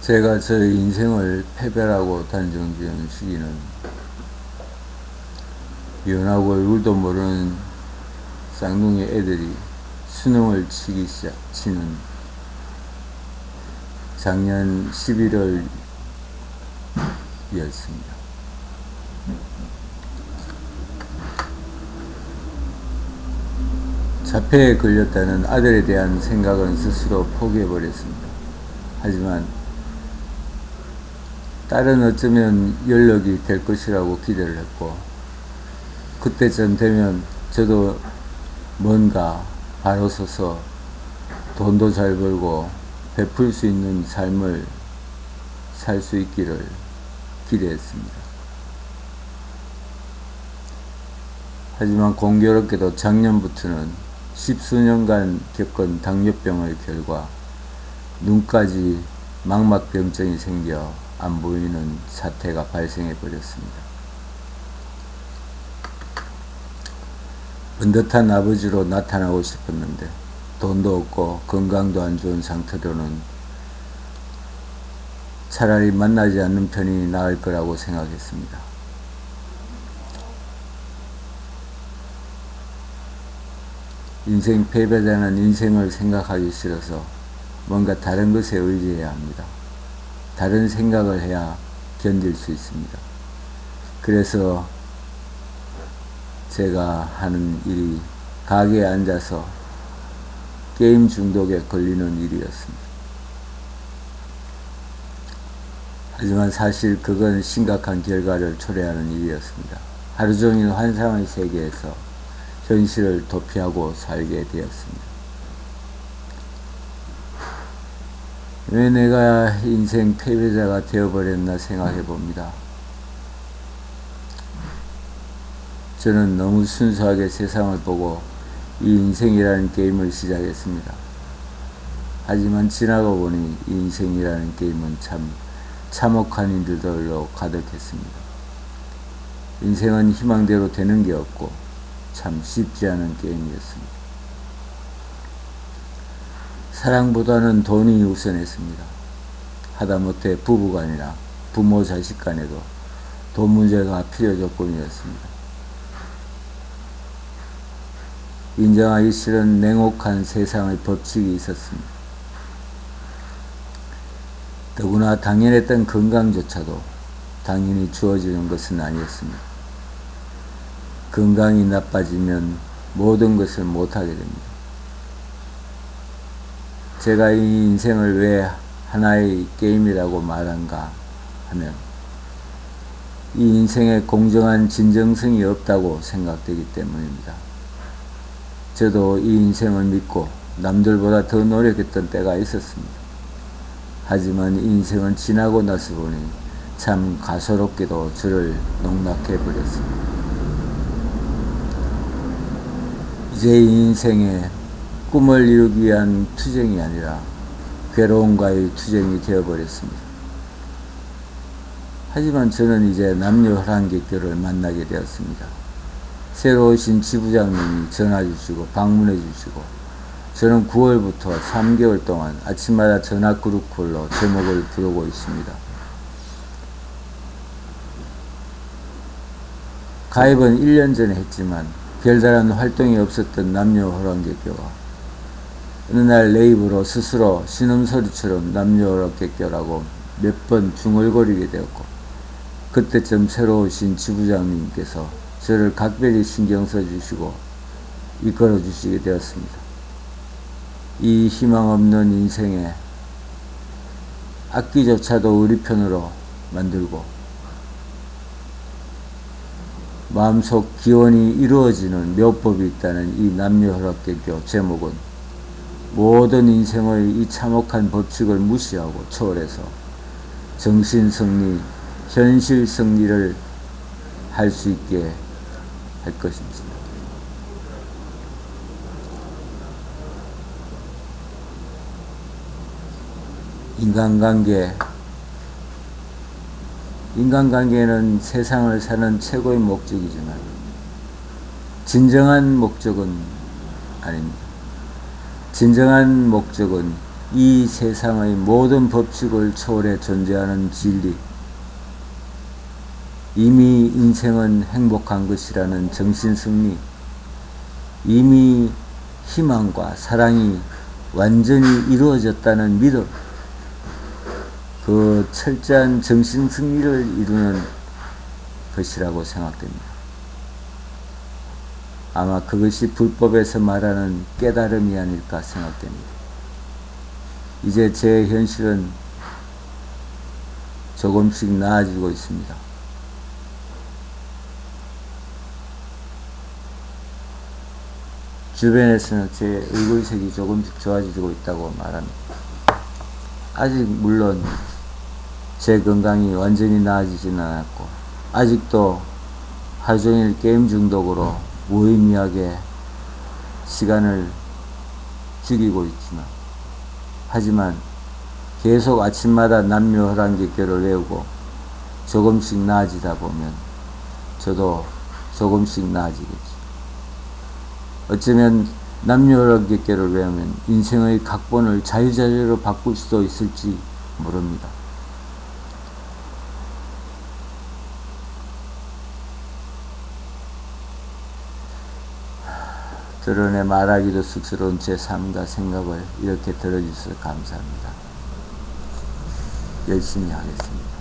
제가 저 인생을 패배라고 단정 지은 시기는 연하고 얼굴도 모르는 쌍둥이 애들이 수능을 치기 시작, 치는 작년 11월 이었습니다. 자폐에 걸렸다는 아들에 대한 생각은 스스로 포기해버렸습니다. 하지만 딸은 어쩌면 연락이 될 것이라고 기대를 했고 그때쯤 되면 저도 뭔가 바로 서서 돈도 잘 벌고 베풀 수 있는 삶을 살 수 있기를 기대했습니다. 하지만 공교롭게도 작년부터는 십수년간 겪은 당뇨병의 결과 눈까지 망막병증이 생겨 안 보이는 사태가 발생해 버렸습니다. 번듯한 아버지로 나타나고 싶었는데 돈도 없고 건강도 안 좋은 상태로는 차라리 만나지 않는 편이 나을 거라고 생각했습니다. 인생 패배자는 인생을 생각하기 싫어서 뭔가 다른 것에 의지해야 합니다. 다른 생각을 해야 견딜 수 있습니다. 그래서 제가 하는 일이 가게에 앉아서 게임 중독에 걸리는 일이었습니다. 하지만 사실 그건 심각한 결과를 초래하는 일이었습니다. 하루 종일 환상의 세계에서 현실을 도피하고 살게 되었습니다. 왜 내가 인생 패배자가 되어버렸나 생각해 봅니다. 저는 너무 순수하게 세상을 보고 이 인생이라는 게임을 시작했습니다. 하지만 지나고 보니 이 인생이라는 게임은 참 참혹한 일들로 가득했습니다. 인생은 희망대로 되는 게 없고 참 쉽지 않은 게임이었습니다. 사랑보다는 돈이 우선했습니다. 하다못해 부부간이나 부모 자식 간에도 돈 문제가 필요 조건이었습니다. 인정하기 싫은 냉혹한 세상의 법칙이 있었습니다. 더구나 당연했던 건강조차도 당연히 주어지는 것은 아니었습니다. 건강이 나빠지면 모든 것을 못하게 됩니다. 제가 이 인생을 왜 하나의 게임이라고 말한가 하면 이 인생에 공정한 진정성이 없다고 생각되기 때문입니다. 저도 이 인생을 믿고 남들보다 더 노력했던 때가 있었습니다. 하지만 인생은 지나고 나서 보니 참 가소롭게도 저를 농락해 버렸습니다. 이제 이 인생에 꿈을 이루기 위한 투쟁이 아니라 괴로움과의 투쟁이 되어버렸습니다. 하지만 저는 이제 남녀 혈안객교를 만나게 되었습니다. 새로 오신 지부장님이 전화 주시고 방문해 주시고 저는 9월부터 3개월 동안 아침마다 전화 그룹콜로 제목을 부르고 있습니다. 가입은 1년 전에 했지만 별다른 활동이 없었던 남녀 호랑객교가 어느 날 내 입으로 스스로 신음소리처럼 남녀 호랑객교라고 몇 번 중얼거리게 되었고 그때쯤 새로 오신 지부장님께서 저를 각별히 신경 써주시고 이끌어 주시게 되었습니다. 이 희망 없는 인생에 악기조차도 우리 편으로 만들고 마음속 기원이 이루어지는 묘법이 있다는 이 남녀 허락개교 제목은 모든 인생의 이 참혹한 법칙을 무시하고 초월해서 정신 승리, 현실 승리를 할 수 있게 할 것입니다. 인간관계 인간관계는 세상을 사는 최고의 목적이지만 진정한 목적은 아닙니다. 진정한 목적은 이 세상의 모든 법칙을 초월해 존재하는 진리, 이미 인생은 행복한 것이라는 정신승리, 이미 희망과 사랑이 완전히 이루어졌다는 믿음, 그 철저한 정신승리를 이루는 것이라고 생각됩니다. 아마 그것이 불법에서 말하는 깨달음이 아닐까 생각됩니다. 이제 제 현실은 조금씩 나아지고 있습니다. 주변에서는 제 얼굴색이 조금씩 좋아지고 있다고 말합니다. 아직 물론 제 건강이 완전히 나아지지는 않았고 아직도 하루 종일 게임 중독으로 무의미하게 시간을 죽이고 있지만 하지만 계속 아침마다 남묘호랑객교를 외우고 조금씩 나아지다 보면 저도 조금씩 나아지겠죠. 어쩌면 남녀호랑객교를 외우면 인생의 각본을 자유자재로 바꿀 수도 있을지 모릅니다. 드러내 말하기도 쑥스러운 제 삶과 생각을 이렇게 들어주셔서 감사합니다. 열심히 하겠습니다.